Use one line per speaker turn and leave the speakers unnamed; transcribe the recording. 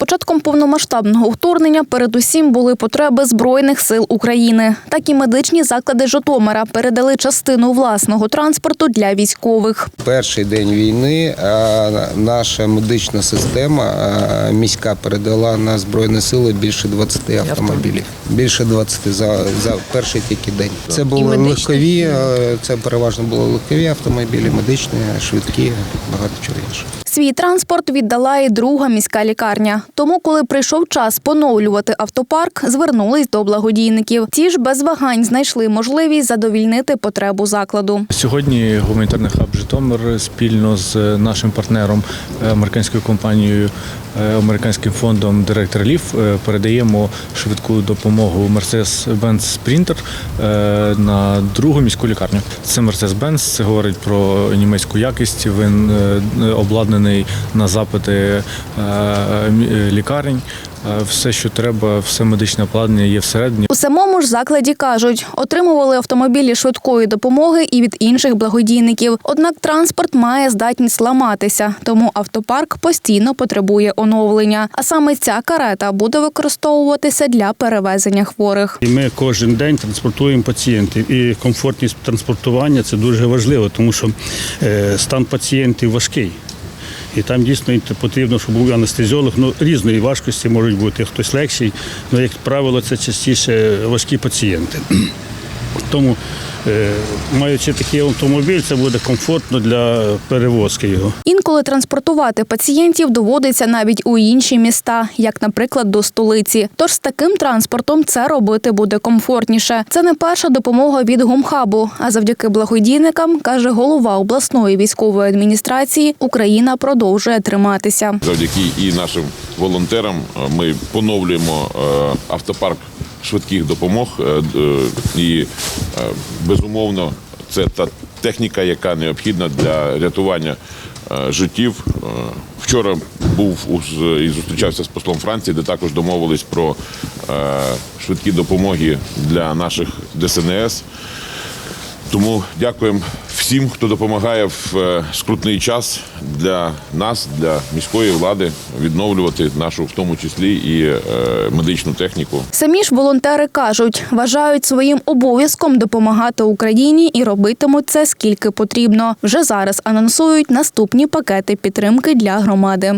початком повномасштабного вторгнення передусім були потреби збройних сил України. Так і медичні заклади Житомира передали частину власного транспорту для військових.
Перший день війни наша медична система міська передала на збройні сили більше 20 автомобілів. Більше 20 за, за перший тільки день. Це були легкові, це переважно були легкові автомобілі, медичні, швидкі, багато чого іншого.
Свій транспорт віддала і друга міська лікарня. Тому, коли прийшов час поновлювати автопарк, звернулись до благодійників. Ті ж без вагань знайшли можливість задовільнити потребу закладу.
Сьогодні гуманітарний хаб Житомир спільно з нашим партнером е, американською компанією, е, американським фондом Direct Relief е, передаємо швидку допомогу Mercedes-Benz е, на другу міську лікарню. Це Mercedes-Benz, це говорить про німецьку якість. Він е, обладнаний на запити е, е, лікарень. Е, Все, що треба, все медичне обладнання є всередині.
У самому ж закладі кажуть, отримували автомобілі швидкої допомоги і від інших благодійників. Однак транспорт має здатність ламатися, тому автопарк постійно потребує оновлення. А саме ця карета буде використовуватися для перевезення хворих.
І ми кожен день транспортуємо пацієнтів. І комфортність транспортування це дуже важливо, тому що стан пацієнтів важкий. І там дійсно потрібно, щоб був анестезіолог. Ну, різної важкості можуть бути, хтось легший, але, як правило, це частіше важкі пацієнти. Тому, маючи такий автомобіль, це буде комфортно для перевозки його.
Інколи транспортувати пацієнтів доводиться навіть у інші міста, як, наприклад, до столиці. Тож з таким транспортом це робити буде комфортніше. Це не перша допомога від гумхабу. А завдяки благодійникам, каже голова обласної військової адміністрації, Україна продовжує триматися.
Завдяки і нашим волонтерам е, ми поновлюємо е, автопарк швидких допомог. е, І е, безумовно, це та техніка, яка необхідна для рятування е, життів. Е, Вчора був і зустрічався з послом Франції, де також домовились про е, швидкі допомоги для наших ДСНС. Тому дякуємо всім, хто допомагає в е, скрутний час для нас, для міської влади, відновлювати нашу, в тому числі і е, медичну техніку.
Самі ж волонтери кажуть, вважають своїм обов'язком допомагати Україні і робитимуть це скільки потрібно. Вже зараз анонсують наступні пакети підтримки для громади.